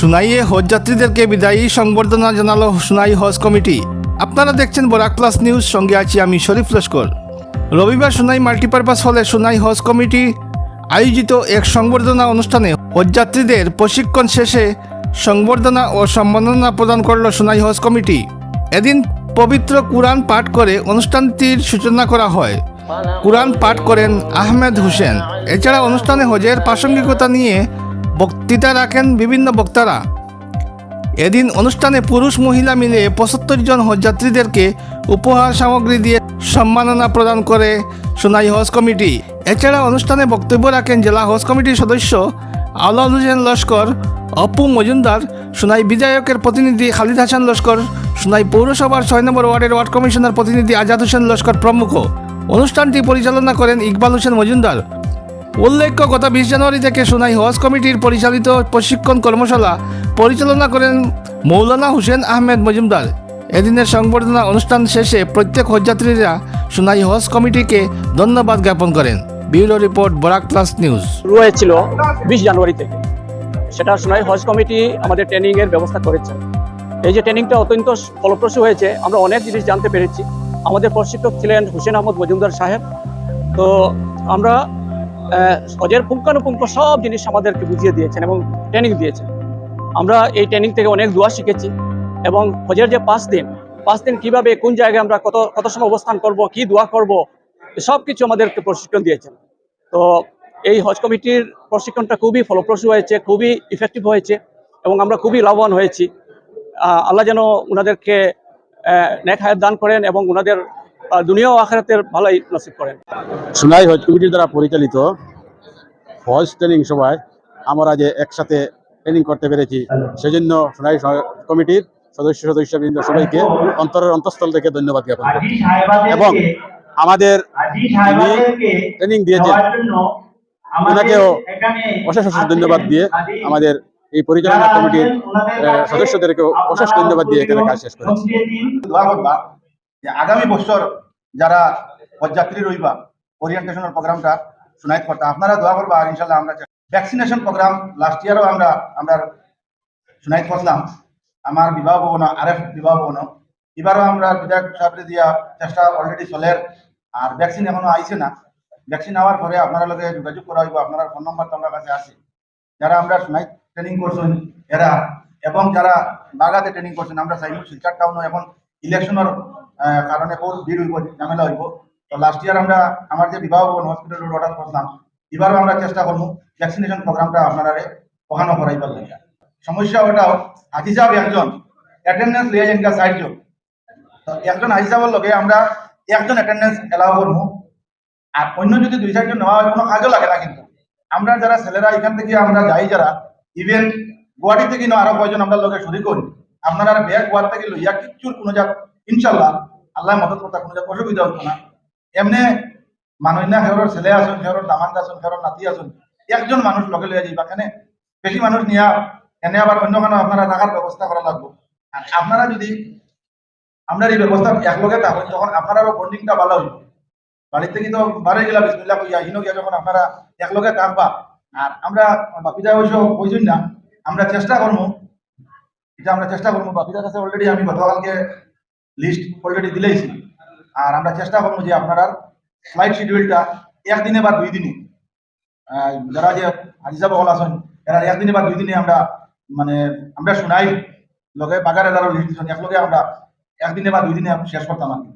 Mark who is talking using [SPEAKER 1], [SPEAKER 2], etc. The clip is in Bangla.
[SPEAKER 1] সুনাইয়ে হজ যাত্রীদেরকে বিদায়ী সংবর্ধনা জানালো সুনাই হজ কমিটি। আপনারা দেখছেন বরাক প্লাস নিউজ, সঙ্গে আছি আমি শরীফ লস্কর। রবিবার সুনাই মাল্টিপারপাস হলে সুনাই হজ কমিটি আয়োজিত এক সংবর্ধনা অনুষ্ঠানে হজযাত্রীদের প্রশিক্ষণ শেষে সংবর্ধনা ও সম্মাননা প্রদান করল সুনাই হজ কমিটি। এদিন পবিত্র কুরআন পাঠ করে অনুষ্ঠানটির সূচনা করা হয়। কুরআন পাঠ করেন আহমেদ হোসেন। এছাড়া অনুষ্ঠানে হজের প্রাসঙ্গিকতা নিয়ে বক্তৃতা রাখেন বিভিন্ন বক্তারা। এদিন অনুষ্ঠানে পুরুষ মহিলা মিলে পঁচাত্তর জন হজযাত্রীদেরকে উপহার সামগ্রী দিয়ে সম্মাননা প্রদান করে সোনাই হজ কমিটি। এছাড়া অনুষ্ঠানে বক্তব্য রাখেন জেলা হজ কমিটির সদস্য আলাল হোসেন লস্কর, অপু মজুমদার, সোনাই বিধায়কের প্রতিনিধি খালিদ হাসান লস্কর, সোনাই পৌরসভার ছয় নম্বর ওয়ার্ডের ওয়ার্ড কমিশনার প্রতিনিধি আজাদ হোসেন লস্কর প্রমুখ। অনুষ্ঠানটি পরিচালনা করেন ইকবাল হোসেন মজুমদার। উল্লেখ্য, গত বিশ জানুয়ারি থেকে সোনাই হজ কমিটির পরিচালিত প্রশিক্ষণ কর্মশালা পরিচালনা করেন মৌলানা হুসেন আহমেদ মজুমদার। এদিনের সংবর্ধনা অনুষ্ঠান শেষে প্রত্যেক হজযাত্রীরা সোনাই হজ কমিটিকে ধন্যবাদ জ্ঞাপন করেন। Bureau report, Barak plus news.
[SPEAKER 2] শুরু হয়েছিল বিশ জানুয়ারি থেকে। সেটা সোনাই হজ কমিটি আমাদের ট্রেনিংয়ের ব্যবস্থা করেছে। এই যে ট্রেনিংটা অত্যন্ত ফলপ্রসূ হয়েছে, আমরা অনেক জিনিস জানতে পেরেছি। আমাদের প্রশিক্ষক ছিলেন হুসেন আহমদ মজুমদার সাহেব। তো আমরা হজের পুঙ্খানুপুঙ্খ সব জিনিস আমাদেরকে বুঝিয়ে দিয়েছেন এবং ট্রেনিং দিয়েছেন। আমরা এই ট্রেনিং থেকে অনেক দোয়া শিখেছি এবং হজের যে পাঁচ দিন পাঁচ দিন কীভাবে, কোন জায়গায় আমরা কত কত সময় অবস্থান করব, কি দোয়া করব সব কিছু আমাদেরকে প্রশিক্ষণ দিয়েছেন। তো এই হজ কমিটির প্রশিক্ষণটা খুবই ফলপ্রসূ হয়েছে, খুবই ইফেক্টিভ হয়েছে এবং আমরা খুবই লাভবান হয়েছি। আল্লাহ যেন ওনাদেরকে নেক হায়াত দান করেন এবং ওনাদের দুনিয়া ও আখেরাতের ভালোই নসিব করেন।
[SPEAKER 3] সোনাই হজ কমিটির দ্বারা পরিচালিত হজ ট্রেনিং সভায় আমরা যে একসাথে ট্রেনিং করতে পেরেছি সেজন্য সোনাই কমিটির সদস্য সদস্যবৃন্দ সবাইকে অন্তরের অন্তঃস্থল থেকে ধন্যবাদ জ্ঞাপন করি এবং আমাদের ট্রেনিং দিয়েছেন ওনাকেও অশেষ অশেষ ধন্যবাদ দিয়ে আমাদের এই পরিচালনা কমিটির সদস্যদেরকেও অশেষ ধন্যবাদ দিয়ে এখানে কাজ শেষ করেছি।
[SPEAKER 4] যে আগামী বছর যারা পদযাত্রী রইবা ওরিয়েন্টেশনের প্রোগ্রামটা শুনাইত করতে আপনারা দোয়া করবা আর ইনশাল্লাহ আমরা ভ্যাকসিনেশন প্রোগ্রাম লাস্ট ইয়ারও আমরা আমরা শুনাইত করলাম আমার বিবাহ ভবন আর এফ বিবাহ ভবন এবারও আমরা বিধায়ক সাহেব দিয়া চেষ্টা অলরেডি চলের, আর ভ্যাকসিন এখনও আইছে না। ভ্যাকসিন হওয়ার পরে আপনারা লগে যোগাযোগ করা হইব, আপনার ফোন নম্বর তো আমার কাছে আছে। যারা আমরা শুনাই ট্রেনিং করছেন, এরা, এবং যারা বাগাতে ট্রেনিং করছেন, আমরা চাইব শিলচার টাউনও এখন ইলেকশনের কারণে বহুত ভিড় হইব, ঝামেলা হইব। তো লাস্ট ইয়ার আমরা আমার যে বিবাহ ভবন হসপিটাল রোড অর্ডার করলাম, এবারও আমরা চেষ্টা করব ভ্যাকসিনেশন প্রোগ্রামটা আপনারা ওখানে করাইবার লাগে সমস্যা ওটাও হাজি সাহেব একজন অ্যাটেন্ডেন্স লিয়ে যান তো একজন হাজি সাহেবের লগে আমরা একজন অ্যাটেন্ডেন্স এলাও করব। আর অন্য যদি দুই চারজন নেওয়া হয়, কোনো কাজও লাগে না কিন্তু। আমরা যারা ছেলেরা, এখান থেকে আমরা যাই যারা ইভেন গুয়াহাটি থেকে আরও কয়জন আমরা লোকে শুরু করি, আপনারা ব্যাগ গুয়ার থেকে লইয়া কিচ্ছুর কোনো যা ইনশাল্লাহ আল্লাহ মদত করতে কোনো অসুবিধা হতো না। এমনি মানুষ না ছেলে আসুন হেরোর দামান আসুন হেরোর নাতি আসুন একজন মানুষ লগে লইয়া যাইবা এখানে বেশি মানুষ নিয়া এনে আবার অন্য কোনো আপনারা রাখার ব্যবস্থা করা লাগবে। আর আপনারা যদি আমরা এই ব্যবস্থা একলগে থাকুন তখন আপনারাও বন্ডিংটা ভালো হইব। বাড়ির থেকে তো বারে গেলা, বিসমিল্লাহ কইয়া, হিনো গিয়া যখন আপনারা একলগে থাকবা আর আমরা বাপিদা অবশ্য কইছেন না, আমরা চেষ্টা করব এটা আমরা চেষ্টা করব বাপিদার কাছে অলরেডি আমি গতকালকে লিস্ট অলরেডি দিলেইছি আর আমরা চেষ্টা করব যে আপনারা ফ্লাইট শিডিউলটা একদিনে বা দুই দিনে যারা যে আজিজা বল আছেন এরা একদিনে বা দুই দিনে আমরা মানে আমরা শুনাই লগে বাগারে যারা লিস্ট দিচ্ছেন একলগে আমরা একদিনে বা দুই দিনে শেষ করতাম আর কি।